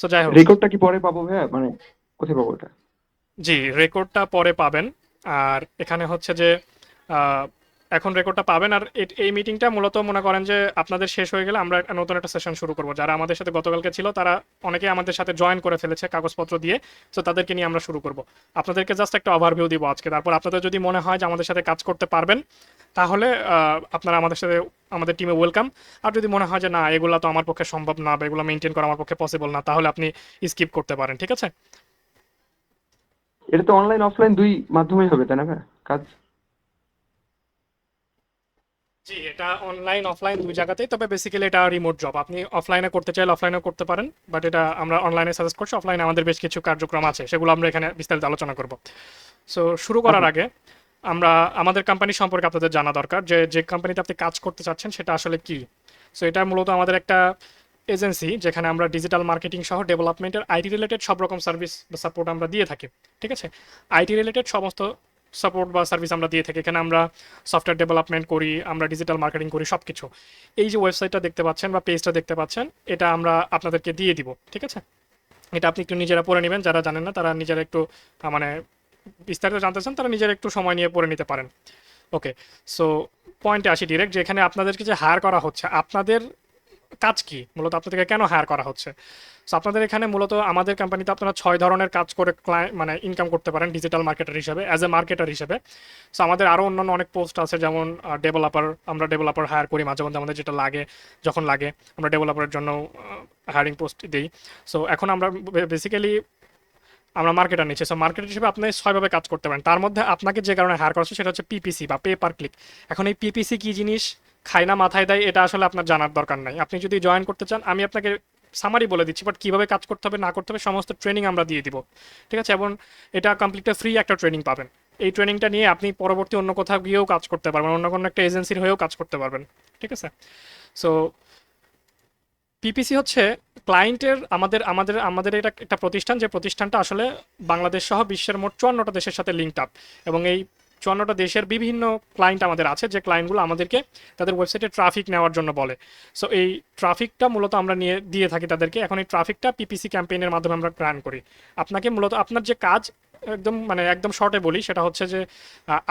So যাই হোক। রেকর্ডটা কি পরে পাবো ভাইয়া? মানে কোথায় পাবো এটা জি রেকর্ডটা পরে পাবেন। আর এখানে হচ্ছে যে আহ, এখন রেকর্ডটা পাবেন আর এই মিটিংটা মূলত মনে করেন যে আপনাদের শেষ হয়ে গেলে আমরা নতুন একটা সেশন শুরু করব। যারা আমাদের সাথে গতকালকে ছিল, তারা অনেকে আমাদের সাথে জয়েন করে ফেলেছে কাগজপত্র দিয়ে তো তাদেরকে নিয়ে আমরা শুরু করব। আপনাদেরকে জাস্ট একটা ওভারভিউ দিব আজকে। তারপর আপনাদের যদি মনে হয় যে আমাদের সাথে কাজ করতে পারবেন, তাহলে আপনারা আমাদের সাথে, আমাদের টিমে ওয়েলকাম আর যদি মনে হয় যে না, এগুলো তো আমার পক্ষে সম্ভব না বা এগুলো মেনটেন করা আমার পক্ষে পসিবল না, তাহলে আপনি স্কিপ করতে পারেন, ঠিক আছে? এটা তো অনলাইন অফলাইন দুই মাধ্যমেই হবে, তাই না কাজ জি এটা অনলাইন অফলাইন দুই জায়গাতেই তবে বেসিক্যালি এটা রিমোট জব আপনি অফলাইনে করতে চাইলে অফলাইনেও করতে পারেন বাট এটা আমরা অনলাইনে সাজেস্ট করছি অফলাইনে আমাদের বেশ কিছু কার্যক্রম আছে সেগুলো আমরা এখানে বিস্তারিত আলোচনা করব। সো শুরু করার আগে আমরা আমাদের কোম্পানি সম্পর্কে আপনাদের জানা দরকার যে যে কোম্পানিতে আপনি কাজ করতে চাচ্ছেন সেটা আসলে কি? সো এটা মূলত আমাদের একটা এজেন্সি যেখানে আমরা ডিজিটাল মার্কেটিং সহ ডেভেলপমেন্টের আইটি রিলেটেড সব রকম সার্ভিস বা সাপোর্ট আমরা দিয়ে থাকি ঠিক আছে? আইটি রিলেটেড সমস্ত সাপোর্ট বা সার্ভিস আমরা দিয়ে থাকি, এখানে আমরা সফটওয়্যার ডেভেলপমেন্ট করি, আমরা ডিজিটাল মার্কেটিং করি সব কিছু এই যে ওয়েবসাইটটা দেখতে পাচ্ছেন বা পেজটা দেখতে পাচ্ছেন, এটা আমরা আপনাদেরকে দিয়ে দিব, ঠিক আছে? এটা আপনি একটু নিজেরা পড়ে নেবেন, যারা জানেন না, তারা নিজেরা একটু মানে বিস্তারিত জানতে চান তারা নিজেরা একটু সময় নিয়ে পড়ে নিতে পারেন। ওকে সো পয়েন্টে আসি ডিরেক্ট যে এখানে আপনাদেরকে যে হায়ার করা হচ্ছে, আপনাদের কাজ কি? মূলত আপনাদেরকে কেন হায়ার করা হচ্ছে? সো আপনাদের এখানে মূলত আমাদের কোম্পানিতে আপনারা ছয় ধরনের কাজ করে মানে ইনকাম করতে পারেন ডিজিটাল মার্কেটার হিসেবে অ্যাজ এ মার্কেটার হিসেবে। সো আমাদের আরও অন্যান্য অনেক পোস্ট আছে যেমন ডেভেলপার আমরা ডেভেলপার হায়ার করি মাঝে মধ্যে আমাদের যেটা লাগে, যখন লাগে, আমরা ডেভেলপারের জন্য হায়ারিং পোস্ট দিই। সো এখন আমরা বেসিক্যালি আমরা মার্কেটার নিচ্ছি। সো মার্কেটার হিসেবে আপনি ছয়ভাবে কাজ করতে পারেন। তার মধ্যে আপনাকে যে কারণে হায়ার করছে সেটা হচ্ছে পিপিসি বা পে পার ক্লিক এখন এই পিপিসি কী জিনিস? খায় না মাথায় দেয়, এটা আসলে আপনার জানার দরকার নাই। আপনি যদি জয়েন করতে চান, আমি আপনাকে সামারি বলে দিচ্ছি বাট কীভাবে কাজ করতে হবে, না করতে হবে, সমস্ত ট্রেনিং আমরা দিয়ে দিব। ঠিক আছে? এবং এটা কমপ্লিটলি ফ্রি একটা ট্রেনিং পাবেন। এই ট্রেনিংটা নিয়ে আপনি পরবর্তী অন্য কোথাও গিয়েও কাজ করতে পারবেন, অন্য কোনো একটা এজেন্সির হয়েও কাজ করতে পারবেন। ঠিক আছে? সো পিপিসি হচ্ছে ক্লায়েন্টের আমাদের আমাদের আমাদের এটা একটা প্রতিষ্ঠান, যে প্রতিষ্ঠানটা আসলে বাংলাদেশ সহ বিশ্বের মোট চুয়ান্নটা দেশের সাথে লিঙ্কড আপ এবং এই চুয়ান্নটা দেশের বিভিন্ন ক্লায়েন্ট আমাদের আছে, যে ক্লায়েন্টগুলো আমাদেরকে তাদের ওয়েবসাইটে ট্রাফিক নেওয়ার জন্য বলে। সো এই ট্রাফিকটা মূলত আমরা নিয়ে, দিয়ে থাকি তাদেরকে। এখন এই ট্রাফিকটা পিপিসি ক্যাম্পেইনের মাধ্যমে আমরা গ্রান করি। আপনাকে মূলত, আপনার যে কাজ একদম মানে একদম শর্টে বলি, সেটা হচ্ছে যে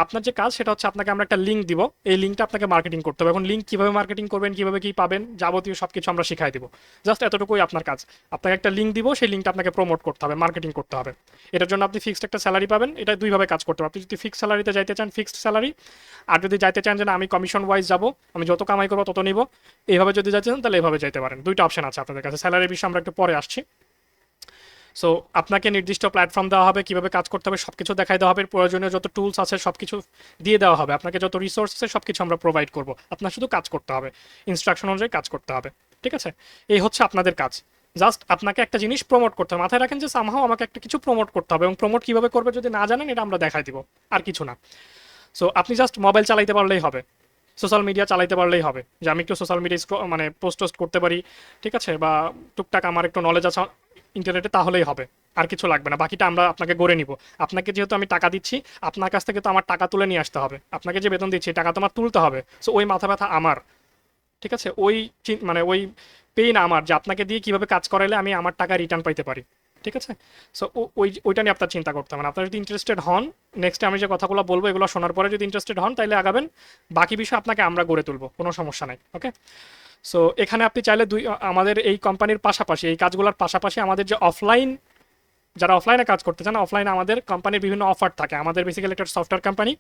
আপনার যে কাজ, সেটা হচ্ছে আপনাকে আমরা একটা লিঙ্ক দিব। এই লিঙ্কটা আপনাকে মার্কেটিং করতে হবে। এখন লিঙ্ক কীভাবে মার্কেটিং করবেন, কীভাবে কী পাবেন, যাবতীয় সব কিছু আমরা শিখাই দিব। জাস্ট এতটুকুই আপনার কাজ। আপনাকে একটা লিঙ্ক দিব, সেই লিঙ্কটা আপনাকে প্রমোট করতে হবে মার্কেটিং করতে হবে। এটার জন্য আপনি ফিক্সড একটা স্যালারি পাবেন। এটা দুইভাবে কাজ করতে হবে। আপনি যদি ফিক্সড স্যালারিতে যাইতে চান ফিক্সড স্যালারি আর যদি যাইতে চান যে আমি কমিশন ওয়াইজ যাব, আমি যত কামাই করব তত নিব, এইভাবে যদি যাইতে চান, তাহলে এইভাবে যাইতে পারেন। দুইটা অপশন আছে আপনাদের কাছে। স্যালারির বিষয়ে আমরা একটু পরে আসছি। সো আপনাকে নির্দিষ্ট প্ল্যাটফর্ম দেওয়া হবে, কীভাবে কাজ করতে হবে সব কিছু দেখাই দেওয়া হবে, প্রয়োজনীয় যত টুলস আছে সব কিছু দিয়ে দেওয়া হবে। আপনাকে যত রিসোর্স আছে সব কিছু আমরা প্রোভাইড করব। আপনার শুধু কাজ করতে হবে। ইনস্ট্রাকশন অনুযায়ী কাজ করতে হবে। ঠিক আছে? এই হচ্ছে আপনাদের কাজ। জাস্ট আপনাকে একটা জিনিস প্রমোট করতে হবে। মাথায় রাখেন যে সামহাও আমাকে একটা কিছু প্রমোট করতে হবে এবং প্রমোট কীভাবে করবে যদি না জানেন, এটা আমরা দেখাই দিব। আর কিছু না। সো আপনি জাস্ট মোবাইল চালাইতে পারলেই হবে। সোশ্যাল মিডিয়া চালাইতে পারলেই হবে। যে আমি একটু সোশ্যাল মিডিয়া মানে পোস্ট টোস্ট করতে পারি। ঠিক আছে? বা টুকটাক আমার একটু নলেজ আছে। ইন্টারনেটে তাহলেই হবে। আর কিছু লাগবে না, বাকিটা আমরা আপনাকে গড়ে নিব। আপনাকে যেহেতু আমি টাকা দিচ্ছি, আপনার কাছ থেকে তো আমার টাকা তুলে নিয়ে আসতে হবে। আপনাকে যে বেতন দিচ্ছি, টাকা তো আমার তুলতে হবে। সো ওই মাথা ব্যথা আমার। ঠিক আছে? ওই মানে ওই পেইন আমার যে আপনাকে দিয়ে কীভাবে কাজ করাইলে আমি আমার টাকা রিটার্ন পাইতে পারি। ঠিক আছে? সো ওই ওইটা নিয়ে আপনার চিন্তা করতে হবে আপনারা যদি ইন্টারেস্টেড হন নেক্সট আমি যে কথাগুলো বলব, এগুলো শোনার পরে যদি ইন্টারেস্টেড হন তাহলে আগাবেন। বাকি বিষয় আপনাকে আমরা গড়ে তুলবো, কোনো সমস্যা নাই ওকে সো এখানে আপনি চাইলে দুই আমাদের এই কোম্পানির পাশাপাশি, এই কাজগুলোর পাশাপাশি আমাদের যে অফলাইন যারা অফলাইনে কাজ করতে চান অফলাইনে আমাদের কোম্পানির বিভিন্ন অফার থাকে। আমাদের বেসিক্যালি একটা সফটওয়্যার কোম্পানি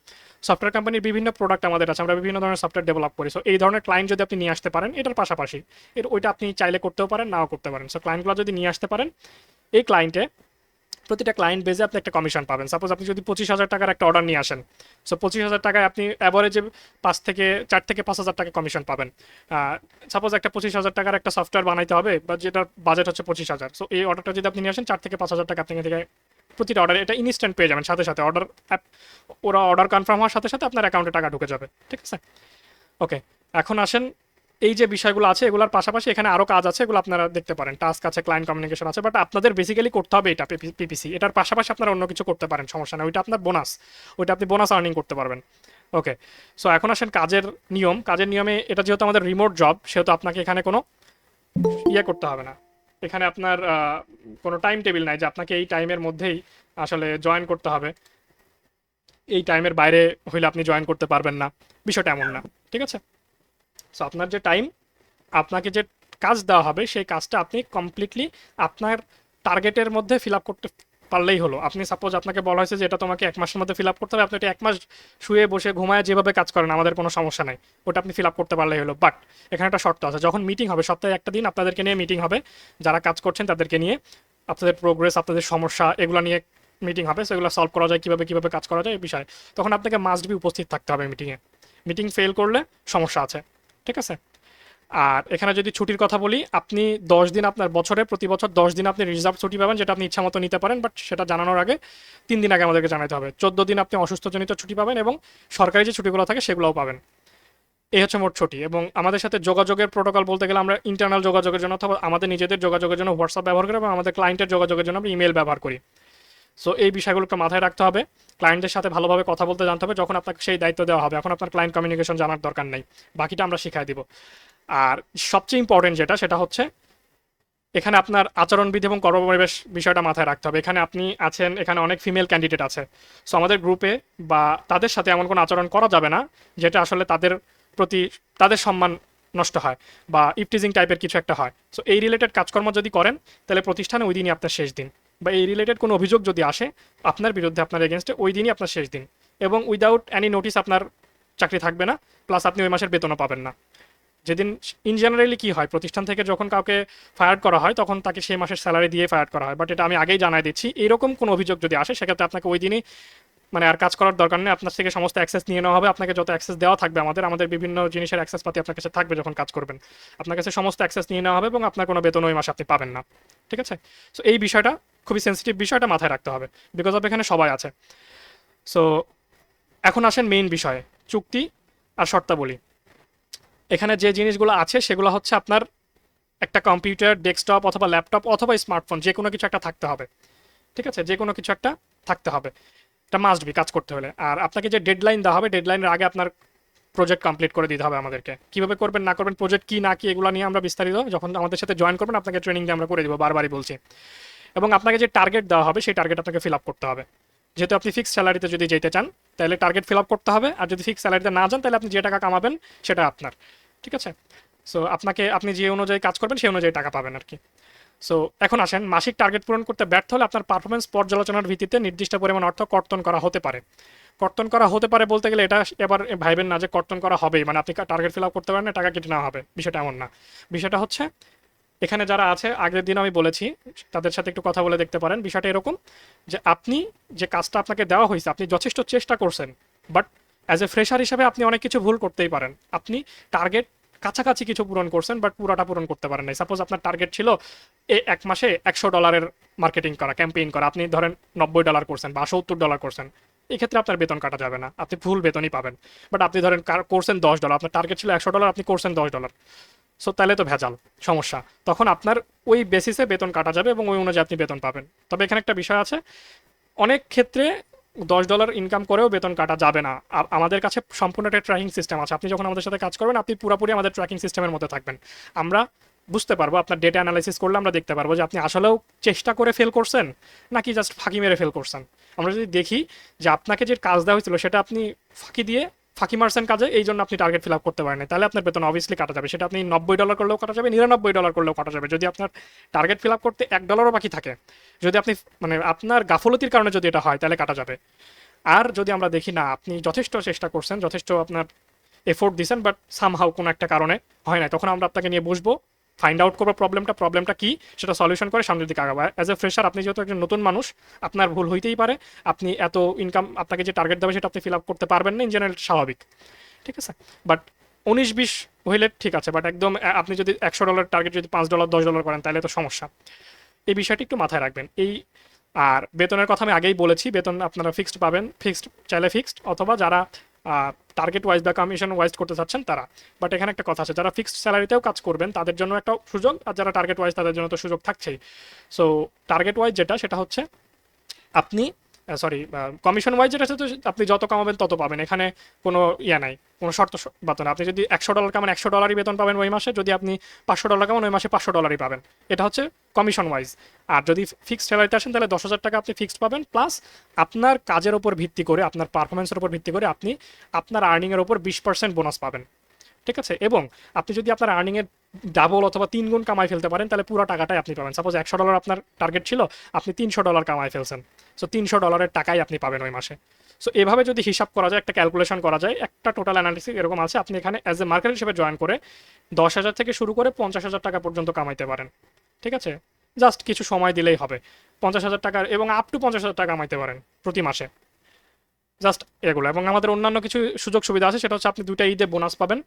সফটওয়্যার কোম্পানির বিভিন্ন প্রোডাক্ট আমাদের আছে, আমরা বিভিন্ন ধরনের সফটওয়্যার ডেভেলপ করি। সো এই ধরনের ক্লায়েন্ট যদি আপনি নিয়ে আসতে পারেন, এটার পাশাপাশি, এর ওইটা আপনি চাইলে করতেও পারেন, নাও করতে পারেন। সো ক্লায়েন্টগুলো যদি নিয়ে আসতে পারেন, এই ক্লায়েন্টে প্রতিটা ক্লায়েন্ট বেজে আপনি একটা কমিশন পাবেন। সাপোজ আপনি যদি পঁচিশ হাজার টাকার একটা অর্ডার নিয়ে আসেন। সো পঁচিশ হাজার টাকায় আপনি অ্যাভারেজে পাঁচ থেকে, চার থেকে পাঁচ হাজার টাকা কমিশন পাবেন। সাপোজ একটা পঁচিশ হাজার টাকার একটা সফটওয়্যার বানাইতে হবে বা যেটার বাজেট হচ্ছে পঁচিশ হাজার। সো এই অর্ডারটা যদি আপনি নিয়ে আসেন, চার থেকে পাঁচ হাজার টাকা আপনি থেকে প্রতিটা অর্ডার এটা ইনস্ট্যান্ট পেয়ে যাবেন সাথে সাথে। অর্ডার অ্যাপ ওরা অর্ডার কনফার্ম হওয়ার সাথে সাথে আপনার অ্যাকাউন্টে টাকা ঢুকে যাবে। ঠিক আছে? ওকে এখন আসেন এই যে বিষয়গুলো আছে, এগুলোর পাশাপাশি এখানে আরও কাজ আছে, এগুলো আপনারা দেখতে পারেন। টাস্ক আছে ক্লায়েন্ট কমিউনিকেশন আছে বাট আপনাদের বেসিক্যালি করতে হবে এটা পিপিসি এটার পাশাপাশি আপনারা অন্য কিছু করতে পারেন, সমস্যা নেই। ওইটা আপনার বোনাস ওইটা আপনি বোনাস আর্নিং করতে পারবেন। ওকে সো এখন আসেন কাজের নিয়ম। কাজের নিয়মে এটা যেহেতু আমাদের রিমোট জব সেহেতু আপনাকে এখানে কোনো ইয়ে করতে হবে না। এখানে আপনার কোনো টাইম টেবিল নাই যে আপনাকে এই টাইমের মধ্যেই আসলে জয়েন করতে হবে। এই টাইমের বাইরে হইলে আপনি জয়েন করতে পারবেন না। বিষয়টা এমন না। ঠিক আছে? সো আপনার যে টাইম আপনাকে যে কাজ দেওয়া হবে, সেই কাজটা আপনি কমপ্লিটলি আপনার টার্গেটের মধ্যে ফিল আপ করতে পারলেই হলো। আপনি সাপোজ আপনাকে বলা হয়েছে যে এটা তোমাকে এক মাসের মধ্যে ফিল আপ করতে হবে, আপনি এটা এক মাস শুয়ে বসে ঘুমায় যেভাবে কাজ করেন, আমাদের কোনো সমস্যা নাই। ওটা আপনি ফিল আপ করতে পারলেই হলো। বাট এখানে একটা শর্ত আছে, যখন মিটিং হবে, সপ্তাহে একটা দিন আপনাদেরকে নিয়ে মিটিং হবে, যারা কাজ করছেন তাদেরকে নিয়ে, আপনাদের প্রোগ্রেস আপনাদের সমস্যা, এগুলো নিয়ে মিটিং হবে, সেগুলো সলভ করা যায়, কীভাবে কীভাবে কাজ করা যায়, এই বিষয়ে। তখন আপনাকে মাস্ট বি উপস্থিত থাকতে হবে মিটিংয়ে মিটিং ফেল করলে সমস্যা আছে। ঠিক আছে? আর এখানে যদি ছুটির কথা বলি, আপনি দশ দিন আপনার বছরে, প্রতি বছর দশ দিন আপনি রিজার্ভ ছুটি পাবেন, যেটা আপনি ইচ্ছা মতো নিতে পারেন বাট সেটা জানানোর আগে তিন দিন আগে আমাদেরকে জানাতে হবে। চোদ্দ দিন আপনি অসুস্থজনিত ছুটি পাবেন এবং সরকারি যে ছুটিগুলো থাকে সেগুলোও পাবেন। এই হচ্ছে মোট ছুটি এবং আমাদের সাথে যোগাযোগের প্রোটোকল বলতে গেলে আমরা ইন্টারনাল যোগাযোগের জন্য অথবা আমাদের নিজেদের যোগাযোগের জন্য হোয়াটসঅ্যাপ ব্যবহার করি এবং আমাদের ক্লায়েন্টের যোগাযোগের জন্য আমরা ইমেল ব্যবহার করি। সো এই বিষয়গুলোকে মাথায় রাখতে হবে। ক্লায়েন্টের সাথে ভালোভাবে কথা বলতে জানতে হবে। যখন আপনাকে সেই দায়িত্ব দেওয়া হবে, এখন আপনার ক্লায়েন্ট কমিউনিকেশন জানার দরকার নেই। বাকিটা আমরা শিখাই দিব। আর সবচেয়ে ইম্পর্টেন্ট যেটা, সেটা হচ্ছে এখানে আপনার আচরণবিধি এবং কর্মপরিবেশ বিষয়টা মাথায় রাখতে হবে। এখানে আপনি আছেন, এখানে অনেক ফিমেল ক্যান্ডিডেট আছে। সো আমাদের গ্রুপে বা তাদের সাথে এমন কোনো আচরণ করা যাবে না, যেটা আসলে তাদের প্রতি তাদের সম্মান নষ্ট হয় বা ইপটিজিং টাইপের কিছু একটা হয়। সো এই রিলেটেড কাজকর্ম যদি করেন, তাহলে প্রতিষ্ঠানে ওই দিনই আপনার শেষ দিন। বা এই রিলেটেড কোনো অভিযোগ যদি আসে, আপনার বিরুদ্ধে, আপনার এগেনস্টে ওই দিনই আপনার শেষ দিন। এবং উইদাউট অ্যানি নোটিস আপনার চাকরি থাকবে না প্লাস আপনি ওই মাসের বেতনও পাবেন না। যেদিন ইন জেনারেলি কী হয়, প্রতিষ্ঠান থেকে যখন কাউকে ফায়ার করা হয়, তখন তাকে সেই মাসের স্যালারি দিয়ে ফায়ার করা হয়। বাট এটা আমি আগেই জানাই দিচ্ছি, এরকম কোনো অভিযোগ যদি আসে, সেক্ষেত্রে আপনাকে ওই দিনই মানে আর কাজ করার দরকার নেই। আপনার থেকে সমস্ত অ্যাক্সেস নিয়ে নেওয়া হবে। আপনাকে যত অ্যাক্সেস দেওয়া থাকবে আমাদের আমাদের বিভিন্ন জিনিসের অ্যাক্সেস পাতি আপনার কাছে থাকবে যখন কাজ করবেন। আপনার কাছে সমস্ত অ্যাক্সেস নিয়ে নেওয়া হবে এবং আপনার কোনো বেতন ওই মাসে আপনি পাবেন না। ঠিক আছে? সো এই বিষয়টা, খুবই সেন্সিটিভ বিষয়টা মাথায় রাখতে হবে। বিকজ অফ এখানে সবাই আছে। সো এখন আসেন মেইন বিষয়ে। চুক্তি আর শর্তাবলী। এখানে যে জিনিসগুলো আছে, সেগুলো হচ্ছে আপনার একটা কম্পিউটার ডেস্কটপ অথবা ল্যাপটপ অথবা স্মার্টফোন যে কোনো কিছু একটা থাকতে হবে। ঠিক আছে? যে কোনো কিছু একটা থাকতে হবে। এটা মাস্ট বি কাজ করতে হলে। আর আপনাকে যে ডেডলাইন দেওয়া হবে ডেডলাইনের আগে আপনার প্রজেক্ট কমপ্লিট করে দিতে হবে আমাদেরকে। কীভাবে করবেন, না করবেন প্রজেক্ট কি, না কি, এগুলো নিয়ে আমরা বিস্তারিত যখন আমাদের সাথে জয়েন করবেন, আপনাকে ট্রেনিং দিয়ে আমরা করে দিব, বারবারই বলছি। এবং আপনাকে যে টার্গেট দেওয়া হবে, সেই টার্গেট আপনাকে ফিল আপ করতে হবে। যেহেতু আপনি ফিক্স স্যালারিতে যদি যেতে চান, তাহলে টার্গেট ফিল আপ করতে হবে। আর যদি ফিক্স স্যালারিতে না যান, তাহলে আপনি যে টাকা কামাবেন, সেটা আপনার। ঠিক আছে? সো আপনাকে, আপনি যে অনুযায়ী কাজ করবেন, সেই অনুযায়ী টাকা পাবেন আর কি। সো এখন আসেন, মাসিক টার্গেট পূরণ করতে ব্যর্থ হলে আপনার পারফরমেন্স পর্যালোচনার ভিত্তিতে নির্দিষ্ট পরিমাণ অর্থ কর্তন করা হতে পারে। কর্তন করা হতে পারে বলতে গেলে এটা এবার ভাইবেন না যে কর্তন করা হবেই মানে আপনি টার্গেট ফিল আপ করতে পারেন না, টাকা কেটে নেওয়া হবে। বিষয়টা এমন না। বিষয়টা হচ্ছে, এখানে যারা আছে, আগের দিন আমি বলেছি, তাদের সাথে একটু কথা বলে দেখতে পারেন। বিষয়টা এরকম যে আপনি যে কাজটা আপনাকে দেওয়া হয়েছে, আপনি যথেষ্ট চেষ্টা করছেন বাট অ্যাজ এ ফ্রেশার হিসাবে আপনি অনেক কিছু ভুল করতেই পারেন। আপনি টার্গেট কাছাকাছি কিছু পূরণ করছেন বাট পুরোটা পূরণ করতে পারেন নাই। সাপোজ আপনার টার্গেট ছিল এই এক মাসে একশো ডলারের মার্কেটিং করা ক্যাম্পেইন করা। আপনি ধরেন নব্বই ডলার করছেন বা সত্তর ডলার করছেন। এক্ষেত্রে আপনার বেতন কাটা যাবে না। আপনি ফুল বেতনই পাবেন। বাট আপনি ধরেন করছেন দশ ডলার আপনার টার্গেট ছিল একশো ডলার আপনি করছেন দশ ডলার সো তাহলে তো ভেজাল, সমস্যা। তখন আপনার ওই বেসিসে বেতন কাটা যাবে এবং ওই অনুযায়ী আপনি বেতন পাবেন। তবে এখানে একটা বিষয় আছে, অনেক ক্ষেত্রে দশ ডলার ইনকাম করেও বেতন কাটা যাবে না। আমাদের কাছে সম্পূর্ণ একটা ট্র্যাকিং সিস্টেম আছে। আপনি যখন আমাদের সাথে কাজ করবেন, আপনি পুরোপুরি আমাদের ট্র্যাকিং সিস্টেমের মধ্যে থাকবেন। আমরা বুঝতে পারব, আপনার ডেটা অ্যানালাইসিস করলে আমরা দেখতে পারব যে আপনি আসলেও চেষ্টা করে ফেল করছেন, নাকি জাস্ট ফাঁকি মেরে ফেল করছেন। আমরা যদি দেখি যে আপনাকে যে কাজ দেওয়া হয়েছিল, সেটা আপনি ফাঁকি দিয়ে ফাঁকি মারছেন কাজে, এই জন্য আপনি টার্গেট ফিল আপ করতে পারেন তাহলে আপনার বেতন অবভিয়াসলি কাটা যাবে। সেটা আপনি নব্বই ডলার করলেও কাটা যাবে, নিরানব্বই ডলার করলেও কাটা যাবে। যদি আপনার টার্গেট ফিল আপ করতে এক ডলারও বাকি থাকে, যদি আপনি মানে আপনার গাফলতির কারণে যদি এটা হয়, তাহলে কাটা যাবে। আর যদি আমরা দেখি, না, আপনি যথেষ্ট চেষ্টা করছেন, যথেষ্ট আপনার এফোর্ট দিয়েছেন বাট সামহাও কোনো একটা কারণে হয় না তখন আমরা আপনাকে নিয়ে বসবো। ফাইন্ড আউট করব প্রবলেমটা প্রবলেমটা কি, সেটা সলিউশন করে সামনের দিকে আগাবো। অ্যাজ এ ফ্রেশার আপনি যেহেতু একজন নতুন মানুষ, আপনার ভুল হইতেই পারে। আপনি এত ইনকাম আপনাকে যে টার্গেট দেবে সেটা আপনি ফিল আপ করতে পারবেন না ইন জেনারেল স্বাভাবিক। ঠিক আছে? বাট উনিশ বিশ হইলে ঠিক আছে বাট একদম আপনি যদি একশো ডলার টার্গেট যদি পাঁচ ডলার দশ ডলার করেন, তাহলে তো সমস্যা। এই বিষয়টি একটু মাথায় রাখবেন। এই, আর বেতনের কথা আমি আগেই বলেছি, বেতন আপনারা ফিক্সড পাবেন ফিক্সড চাইলে ফিক্সড অথবা যারা টার্গেট ওয়াইজ বা কমিশন ওয়াইজ করতে চাচ্ছেন তারা। বাট এখানে একটা কথা আছে, যারা ফিক্সড স্যালারিতেও কাজ করবেন, তাদের জন্য একটা সুযোগ, আর যারা টার্গেট ওয়াইজ তাদের জন্য তো সুযোগ থাকছেই। সো টার্গেট ওয়াইজ যেটা, সেটা হচ্ছে আপনি সরি কমিশন ওয়াইজ যেটা তো আপনি যত কামাবেন তত পাবেন। এখানে কোনো ইয়ে নাই, কোনো শর্ত স- বাত না আপনি যদি একশো ডলার কামান একশো ডলারই বেতন পাবেন ওই মাসে, যদি আপনি পাঁচশো ডলার কামান ওই মাসে পাঁচশো ডলারই পাবেন। এটা হচ্ছে কমিশন ওয়াইজ আর যদি ফিক্সড স্যালারিতে আসেন, তাহলে দশ হাজার টাকা আপনি ফিক্সড পাবেন প্লাস আপনার কাজের ওপর ভিত্তি করে, আপনার পারফরমেন্সের উপর ভিত্তি করে আপনি আপনার আর্নিংয়ের ওপর বিশ পার্সেন্ট বোনাস পাবেন। ঠিক আছে? এবং আপনি যদি আপনার আর্নিংয়ের ডাবল অথবা তিন গুণ কামাই ফেলতে পারেন, তাহলে পুরো টাকাটাই আপনি পাবেন। সাপোজ একশো ডলার আপনার টার্গেট ছিল, আপনি তিনশো ডলার কামাই ফেলছেন। সো তিনশো ডলারের টাকাই আপনি পাবেন ওই মাসে। সো এভাবে যদি হিসাব করা যায়, একটা ক্যালকুলেশন করা যায়, একটা টোটাল অ্যানালিসিস এরকম আছে, আপনি এখানে অ্যাজ এ মার্কেট হিসেবে জয়েন করে দশ হাজার থেকে শুরু করে পঞ্চাশ হাজার টাকা পর্যন্ত কামাইতে পারেন। ঠিক আছে? জাস্ট কিছু সময় দিলেই হবে। পঞ্চাশ হাজার টাকার এবং আপ টু পঞ্চাশ হাজার টাকা কামাইতে পারেন প্রতি মাসে। জাস্ট এগুলো এবং আমাদের অন্যান্য কিছু সুযোগ সুবিধা আছে, সেটা হচ্ছে আপনি দুইটা ঈদে বোনাস পাবেন।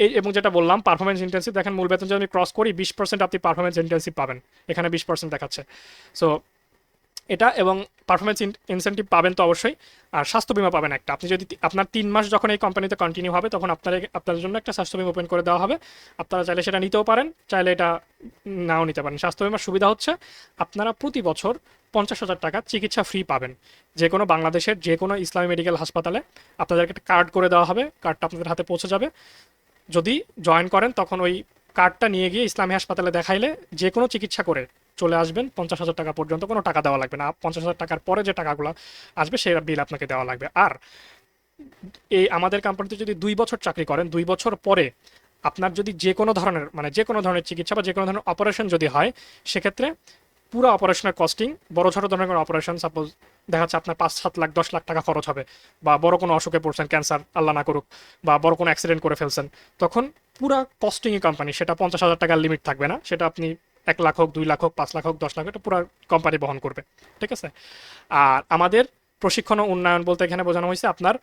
এই এবং যেটা বললাম পারফরমেন্স ইন্টেন্সিভ দেখেন মূল বেতন যদি আমি ক্রস করি, বিশ পার্সেন্ট আপনি পারফরমেন্স ইন্টেন্সিভ পাবেন। এখানে বিশ পার্সেন্ট দেখাচ্ছে। সো এটা এবং পারফরমেন্স ইনসেন্টিভ পাবেন তো অবশ্যই। আর স্বাস্থ্য বিমা পাবেন একটা। আপনি যদি আপনার তিন মাস যখন এই কোম্পানিতে কন্টিনিউ হবে, তখন আপনার আপনাদের জন্য একটা স্বাস্থ্য বিমা ওপেন করে দেওয়া হবে। আপনারা চাইলে সেটা নিতেও পারেন, চাইলে এটা নাও নিতে পারেন। স্বাস্থ্য বিমার সুবিধা হচ্ছে, আপনারা প্রতি বছর পঞ্চাশ হাজার টাকা চিকিৎসা ফ্রি পাবেন। যে কোনো বাংলাদেশের, যে কোনো ইসলামী মেডিকেল হাসপাতালে আপনাদেরকে একটা কার্ড করে দেওয়া হবে। কার্ডটা আপনাদের হাতে পৌঁছে যাবে। যদি জয়েন করেন, তখন ওই কার্ডটা নিয়ে গিয়ে ইসলামী হাসপাতালে দেখাইলে যে কোনো চিকিৎসা করে চলে আসবেন, পঞ্চাশ হাজার টাকা পর্যন্ত কোনো টাকা দেওয়া লাগবে না। পঞ্চাশ হাজার টাকার পরে যে টাকাগুলো আসবে, সেই বিল আপনাকে দেওয়া লাগবে। আর এই আমাদের কোম্পানিতে যদি দুই বছর চাকরি করেন, দুই বছর পরে আপনার যদি যে কোনো ধরনের মানে যে কোনো ধরনের চিকিৎসা বা যে কোনো ধরনের অপারেশন যদি হয়, সেক্ষেত্রে পুরো অপারেশনের কস্টিং বড় ছোট ধরনের কোনো অপারেশন সাপোজ দেখা যাচ্ছে আপনার পাঁচ, সাত লাখ, দশ লাখ টাকা খরচ হবে, বা বড় কোনো অসুখে পড়ছেন ক্যান্সার আল্লাহ না করুক, বা বড় কোনো অ্যাক্সিডেন্ট করে ফেলছেন, তখন পুরা কস্টিংই কোম্পানি সেটা পঞ্চাশ হাজার টাকার লিমিট থাকবে না, সেটা আপনি এক লাখ হোক, দুই লাখ হোক, পাঁচ লাখ হোক, দশ লাখ এটা পুরো কোম্পানি বহন করবে, ঠিক আছে? আর আমাদের প্রশিক্ষণ উন্নয়ন বলতে এখানে বোঝানো হয়েছে আপনার,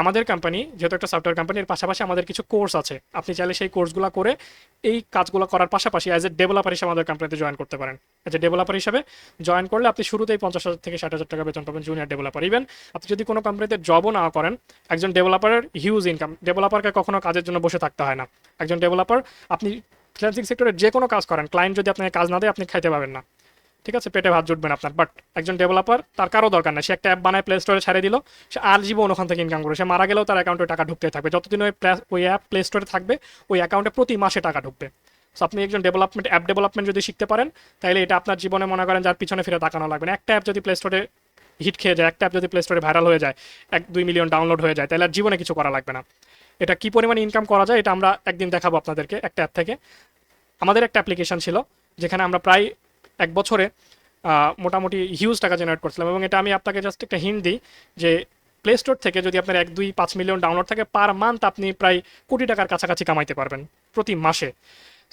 আমাদের কোম্পানি যেহেতু একটা সফটওয়্যার কোম্পানির পাশাপাশি আমাদের কিছু কোর্স আছে। আপনি চাইলে সেই কোর্সগুলো করে এই কাজগুলো করার পাশাপাশি অ্যাজ এ ডেভেলপার হিসেবে আমাদের কোম্পানিতে জয়েন করতে পারেন। অ্যাজ এ ডেভেলপার হিসেবে জয়েন করলে আপনি শুরুতেই পঞ্চাশ হাজার থেকে ষাট হাজার টাকা বেতন পাবেন জুনিয়র ডেভেলপার ইভেন আপনি যদি কোনো কোম্পানিতে জবও না করেন, একজন ডেভেলপারের হিউজ ইনকাম ডেভেলপারকে কখনো কাজের জন্য বসে থাকতে হয় না। একজন ডেভেলপার আপনি ফ্রিল্যান্সিং সেক্টরে যে কোনো কাজ করেন ক্লায়েন্ট যদি আপনাকে কাজ না দেয়, আপনি খাইতে পাবেন না। ঠিক আছে? পেটে ভাত জুটবেন আপনার। বাট একজন ডেভেলপার তার কারও দরকার নেই। সে একটা অ্যাপ বানায় প্লে স্টোরে ছেড়ে দিল, সে আর জীবন ওখান থেকে ইনকাম করে সে মারা গেলেও তার অ্যাকাউন্টে টাকা ঢুকতে থাকবে। যতদিন ওই ওই অ্যাপ প্লে স্টোরে থাকবে, ওই অ্যাকাউন্টে প্রতি মাসে টাকা ঢুকবে। সো আপনি একজন ডেভেলপমেন্ট অ্যাপ ডেভেলপমেন্ট যদি শিখতে পারেন তাহলে এটা আপনার জীবনে মনে করেন যার পিছনে ফিরে তাকানো লাগবে না। একটা অ্যাপ যদি প্লে স্টোরে হিট খেয়ে যায়, একটা অ্যাপ যদি প্লে স্টোরে ভাইরাল হয়ে যায়, এক দুই মিলিয়ন ডাউনলোড হয়ে যায় তাহলে আর জীবনে কিছু করা লাগবে না। এটা কি পরিমাণে ইনকাম করা যায় এটা আমরা একদিন দেখাবো আপনাদেরকে একটা অ্যাপ থেকে। আমাদের একটা অ্যাপ্লিকেশন ছিল, যেখানে আমরা প্রায় এক বছরে মোটামুটি হিউজ টাকা জেনারেট করছিলাম এবং এটা আমি আপনাকে জাস্ট একটা হিন্ট দিই যে প্লে স্টোর থেকে যদি আপনার এক, দুই, পাঁচ মিলিয়ন ডাউনলোড থাকে পার মান্থ আপনি প্রায় কোটি টাকার কাছাকাছি কামাইতে পারবেন প্রতি মাসে।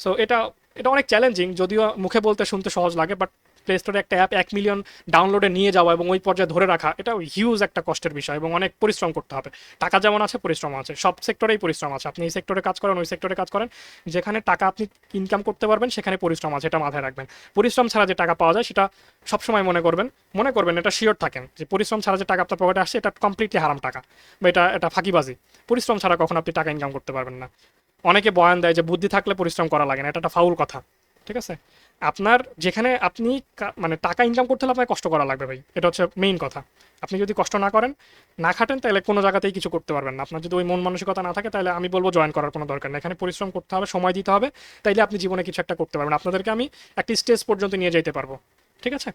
সো এটা এটা অনেক চ্যালেঞ্জিং যদিও মুখে বলতে শুনতে সহজ লাগে বাট প্লে স্টোরে একটা অ্যাপ এক মিলিয়ন ডাউনলোডে নিয়ে যাওয়া এবং ওই পর্যায়ে ধরে রাখা এটা হিউজ একটা কষ্টের বিষয় এবং অনেক পরিশ্রম করতে হবে। টাকা যেমন আছে, পরিশ্রম আছে। সব সেক্টরেই পরিশ্রম আছে। আপনি এই সেক্টরে কাজ করেন, ওই সেক্টরে কাজ করেন। যেখানে টাকা আপনি ইনকাম করতে পারবেন, সেখানে পরিশ্রম আছে, এটা মাথায় রাখবেন। পরিশ্রম ছাড়া যে টাকা পাওয়া যায়, সেটা সবসময় মনে করবেন মনে করবেন এটা শিওর থাকেন যে পরিশ্রম ছাড়া যে টাকা আপনার পকেটে আসছে, এটা কমপ্লিটলি হারাম টাকা বা এটা এটা ফাঁকিবাজি। পরিশ্রম ছাড়া কখন আপনি টাকা ইনকাম করতে পারবেন না। অনেকে বয়ান দেয় যে, বুদ্ধি থাকলে পরিশ্রম করা লাগে না। এটা একটা ফাউল কথা। ঠিক আছে? আপনার যেখানে আপনি মানে টাকা ইনকাম করতে হলে আপনাকে কষ্ট করা লাগবে ভাই। এটা হচ্ছে মেইন কথা। আপনি যদি কষ্ট না করেন, না খাটেন, তাহলে কোনো জায়গাতেই কিছু করতে পারবেন না। আপনার যদি ওই মন মানসিকতা না থাকে, তাহলে আমি বলব জয়েন করার কোনো দরকার নেই। এখানে পরিশ্রম করতে হবে, সময় দিতে হবে, তাইলে আপনি জীবনে কিছু একটা করতে পারবেন। আপনাদেরকে আমি একটি স্টেজ পর্যন্ত নিয়ে যেতে পারব। ঠিক আছে?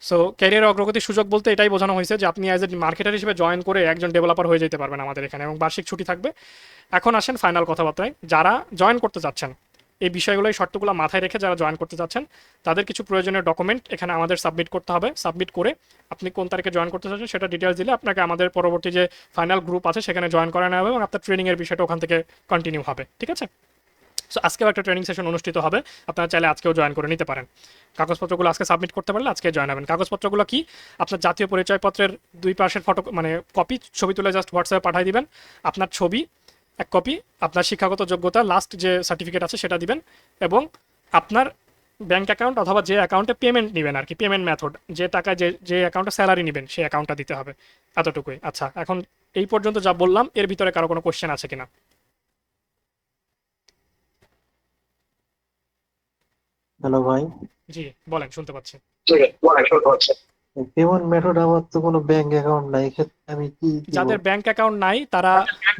সো ক্যারিয়ার অগ্রগতির সুযোগ বলতে এটাই বোঝানো হয়েছে যে আপনি অ্যাজ এ মার্কেটার হিসেবে জয়েন করে একজন ডেভেলপার হয়ে যেতে পারবেন আমাদের এখানে এবং বার্ষিক ছুটি থাকবে। এখন আসেন ফাইনাল কথাবার্তায়। যারা জয়েন করতে চাচ্ছেন এই বিষয়গুলো এই শর্তগুলো মাথায় রেখে যারা জয়েন করতে চাচ্ছেন, তাদের কিছু প্রয়োজনীয় ডকুমেন্ট এখানে আমাদের সাবমিট করতে হবে। সাবমিট করে আপনি কোন তারিখে জয়েন করতে চাচ্ছেন সেটা ডিটেলস দিলে আপনাকে আমাদের পরবর্তী যে ফাইনাল গ্রুপ আছে সেখানে জয়েন করা নেওয়া হবে এবং আপনার ট্রেনিংয়ের বিষয়টা ওখান থেকে কন্টিনিউ হবে, ঠিক আছে? সো আজকেও একটা ট্রেনিং সেশন অনুষ্ঠিত হবে। আপনারা চাইলে আজকেও জয়েন করে নিতে পারেন। কাগজপত্রগুলো আজকে সাবমিট করতে পারলে আজকে জয়েন হবেন। কাগজপত্রগুলো কি? আপনার জাতীয় পরিচয়পত্রের দুই পাশের ফটো মানে কপি ছবি তুলে জাস্ট হোয়াটসঅ্যাপে পাঠিয়ে দিবেন। আপনার ছবি এক কপি আপনার শিক্ষাগত যোগ্যতা লাস্ট যে সার্টিফিকেট আছে সেটা দিবেন এবং আপনার ব্যাংক অ্যাকাউন্ট অথবা যে অ্যাকাউন্টে পেমেন্ট নেবেন আর কি পেমেন্ট মেথড যে টাকা যে যে অ্যাকাউন্টে স্যালারি নেবেন সেই অ্যাকাউন্টটা দিতে হবে এতটুকুই। আচ্ছা এখন এই পর্যন্ত যা বললাম এর ভিতরে কারও কোনো কোশ্চেন আছে কিনা? হ্যালো ভাই? জি বলেন শুনতে পাচ্ছি। পেমেন্ট মেথড আমার তো কোনো ব্যাংক অ্যাকাউন্ট নাই এক্ষেত্রে আমি কি যাদের ব্যাংক অ্যাকাউন্ট নাই তারা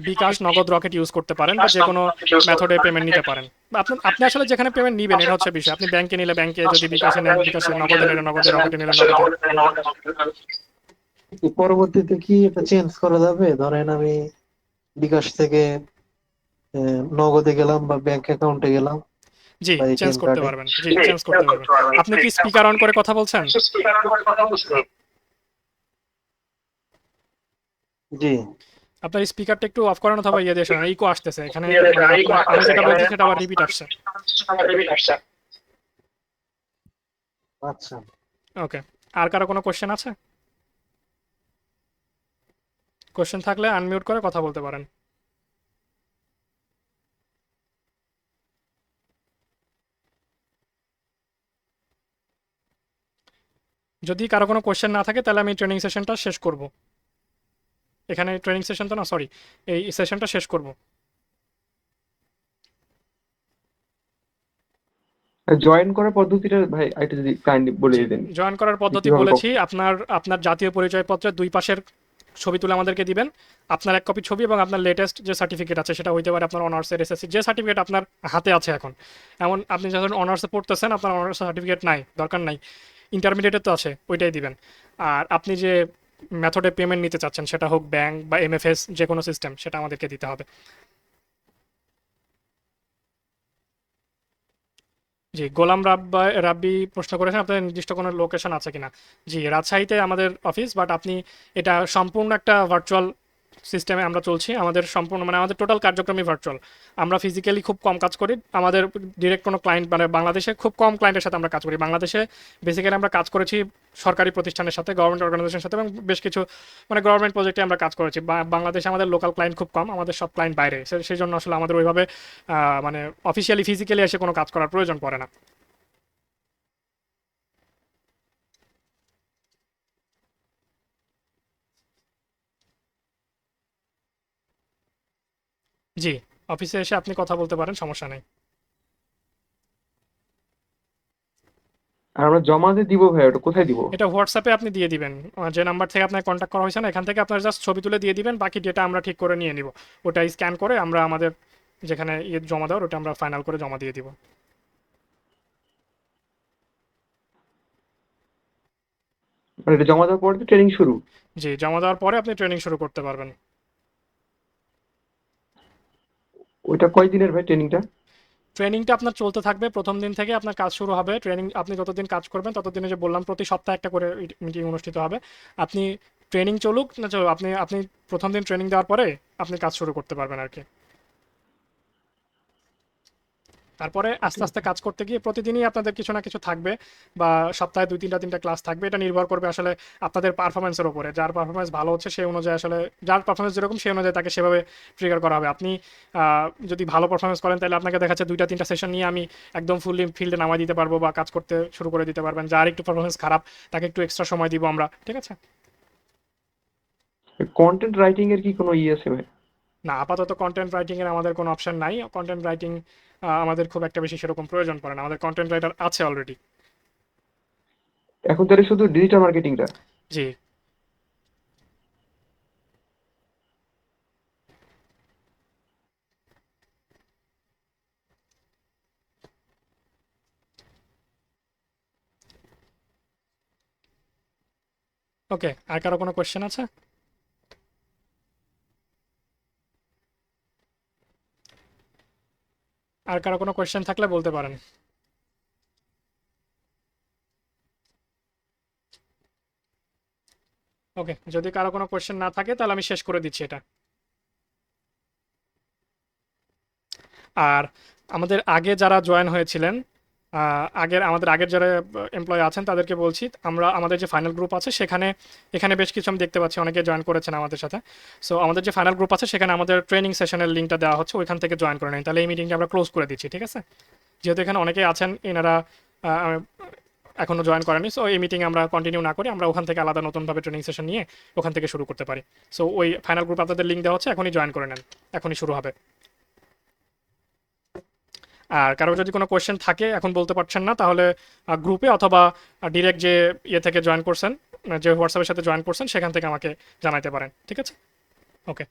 বিকাশ নগদ রকেট ইউজ করতে পারেন বা যে কোনো মেথডে পেমেন্ট নিতে পারেন। আপনি আপনি আসলে যেখানে পেমেন্ট নিবেন এটা হচ্ছে বিষয়। আপনি ব্যাংকে নিলে ব্যাংকে যদি বিকাশে নেন বিকাশে নগদে নিলে নগদে রকেটে নিলে নগদে। পরবর্তীতে কি এটা চেঞ্জ করা যাবে? ধরেন আমি বিকাশ থেকে নগদে গেলাম বা ব্যাংক অ্যাকাউন্টে গেলাম। জি চেঞ্জ করতে পারবেন। জি চেঞ্জ করতে পারবেন। আপনি কি স্পিকার অন করে কথা বলছেন? জি। আপনার স্পিকারটা একটু অফ করেন অথবা ইয়ে দিয়ে শোনেন ইকো আসতেছে। এখানে আমি যেটা বলছি সেটা আবার রিপিট আসছে। আচ্ছা। ওকে আর কারও কোনো কোশ্চেন আছে? কোশ্চেন থাকলে আনমিউট করে কথা বলতে পারেন। যদি কারও কোনো কোয়েশ্চেন না থাকে তাহলে আমি ট্রেনিং সেশনটা শেষ করব। এখানে ট্রেনিং সেশন তো না সরি এই সেশনটা শেষ করব। জয়েন করার পদ্ধতিটা ভাই এটা যদি কাইন্ডলি বলে দিতেন জয়েন করার পদ্ধতি বলেছি আপনার আপনার জাতীয় পরিচয়পত্রের দুই পাশের ছবি তুলে আমাদেরকে দিবেন। আপনার এক কপি ছবি এবং আপনার লেটেস্ট যে সার্টিফিকেট আছে সেটা হইতে পারে আপনার অনার্স অনার্সের এসএসসি যে সার্টিফিকেট আপনার হাতে আছে এখন। এমন আপনি যখন অনার্সে পড়তেছেন আপনার অনার্স সার্টিফিকেট নাই দরকার নাই। ইন্টারমিডিয়েটের তো আছে, ওইটাই দিবেন। আর আপনি যে মেথডে পেমেন্ট নিতে চাচ্ছেন, সেটা হোক ব্যাংক বা এমএফএস যে কোনো সিস্টেম সেটা আমাদেরকে দিতে হবে। জি, গোলাম রাব্বা, রাব্বি প্রশ্ন করেছেন, আপনাদের নির্দিষ্ট কোনো লোকেশন আছে কিনা? জি, রাজশাহীতে আমাদের অফিস বাট আপনি এটা সম্পূর্ণ একটা ভার্চুয়াল সিস্টেমে আমরা চলছি। আমাদের সম্পূর্ণ মানে আমাদের টোটাল কার্যক্রমই ভার্চুয়াল আমরা ফিজিক্যালি খুব কম কাজ করি। আমাদের ডিরেক্ট কোনো ক্লায়েন্ট মানে বাংলাদেশে খুব কম ক্লায়েন্টের সাথে আমরা কাজ করি। বাংলাদেশে বেসিক্যালি আমরা কাজ করেছি সরকারি প্রতিষ্ঠানের সাথে গভর্নমেন্ট অর্গানাইজেশনের সাথে, এবং বেশ কিছু মানে গভর্নমেন্ট প্রজেক্টে আমরা কাজ করেছি। বাংলাদেশে আমাদের লোকাল ক্লায়েন্ট খুব কম, আমাদের সব ক্লায়েন্ট বাইরে। সেই জন্য আসলে আমাদের ওইভাবে মানে অফিসিয়ালি ফিজিক্যালি এসে কোনো কাজ করার প্রয়োজন পড়ে না। জি অফিসে এসে আপনি কথা বলতে পারেন সমস্যা নেই। আর আমরা জমা দিয়ে দিব ভাই ওটা কোথায় দিব? এটা হোয়াটসঅ্যাপে আপনি দিয়ে দিবেন। যে নাম্বার থেকে আপনার কন্ট্যাক্ট করা হয়েছে না এখান থেকে আপনার জাস্ট ছবি তুলে দিয়ে দিবেন বাকি ডেটা আমরা ঠিক করে নিয়ে নিব। ওটা স্ক্যান করে আমরা আমাদের যেখানে ইয়ে জমা দেওয়ার ওটা আমরা ফাইনাল করে জমা দিয়ে দিব। মানে এটা জমা দেওয়ার পরে ট্রেনিং শুরু? জি জমা দেওয়ার পরে আপনি ট্রেনিং শুরু করতে পারবেন। ওইটা কয় দিনের ভাই ট্রেনিংটা ট্রেনিংটা আপনার চলতে থাকবে। প্রথম দিন থেকে আপনার কাজ শুরু হবে। ট্রেনিং আপনি যতদিন কাজ করবেন, ততদিনে যে বললাম, প্রতি সপ্তাহে একটা করে মিটিং অনুষ্ঠিত হবে। আপনি ট্রেনিং চলুক, না চলুক, আপনি আপনি প্রথম দিন ট্রেনিং দেওয়ার পরে আপনি কাজ শুরু করতে পারবেন আর কি। তারপরে আস্তে আস্তে কাজ করতে গিয়ে প্রতিদিনই আপনাদের কিছু না কিছু থাকবে বা সপ্তাহে দুই তিনটা তিনটা ক্লাস থাকবে এটা নির্ভর করবে আসলে আপনাদের পারফরমেন্সের উপরে। যার পারফরমেন্স ভালো হচ্ছে সেই অনুযায়ী আসলে যার পারফরমেন্স যেরকম সেই অনুযায়ী তাকে সেভাবে ট্রিগার করা হবে। আপনি যদি ভালো পারফরমেন্স করেন তাহলে আপনাকে দেখা যাচ্ছে দুইটা তিনটা সেশন নিয়ে আমি একদম ফুললি ফিল্ডে নামাই দিতে পারব বা কাজ করতে শুরু করে দিতে পারবেন। যার একটু পারফরমেন্স খারাপ তাকে একটু এক্সট্রা সময় দিব আমরা ঠিক আছে? কন্টেন্ট রাইটিং এর কি কোনো ইয়ে আছে ভাই? না আপাতত কন্টেন্ট রাইটিং এর আমাদের কোনো অপশন নাই। কন্টেন্ট রাইটিং আমাদের খুব একটা বেশি সেরকম প্রয়োজন পড়ে না। আমাদের কন্টেন্ট রাইটার আছে অলরেডি এখন তাহলে শুধু ডিজিটাল মার্কেটিংটা জি। ওকে আর কারও কোনো কোয়েশ্চেন আছে? আর কারও কোনো কোয়েশ্চেন থাকলে বলতে পারেন। ওকে যদি কারও কোনো কোয়েশ্চেন না থাকে, তাহলে আমি শেষ করে দিচ্ছি এটা। আর আমাদের আগে যারা জয়েন হয়েছিলেন আগের আমাদের আগের যারা এমপ্লয় আছেন তাদেরকে বলছি আমরা আমাদের যে ফাইনাল গ্রুপ আছে সেখানে এখানে বেশ কিছু আমি দেখতে পাচ্ছি অনেকে জয়েন করেছেন আমাদের সাথে। সো আমাদের যে ফাইনাল গ্রুপ আছে সেখানে আমাদের ট্রেনিং সেশনের লিঙ্কটা দেওয়া হচ্ছে ওইখান থেকে জয়েন করে নিন। তাহলে এই মিটিংটা আমরা ক্লোজ করে দিচ্ছি ঠিক আছে? যেহেতু এখানে অনেকেই আছেন এনারা আহ, এখনও জয়েন করেনি সো এই মিটিং আমরা কন্টিনিউ না করি আমরা ওখান থেকে আলাদা নতুনভাবে ট্রেনিং সেশন নিয়ে ওখান থেকে শুরু করতে পারি। সো ওই ফাইনাল গ্রুপ আপনাদের লিঙ্ক দেওয়া হচ্ছে এখনই জয়েন করে নেন এখনই শুরু হবে। আর কারও যদি কোনো কোয়েশ্চেন থাকে, এখন বলতে পারছেন না, তাহলে গ্রুপে অথবা ডিরেক্ট যে ইয়ে থেকে জয়েন করছেন যে হোয়াটসঅ্যাপের সাথে জয়েন করছেন, সেখান থেকে আমাকে জানাইতে পারেন, ঠিক আছে? ওকে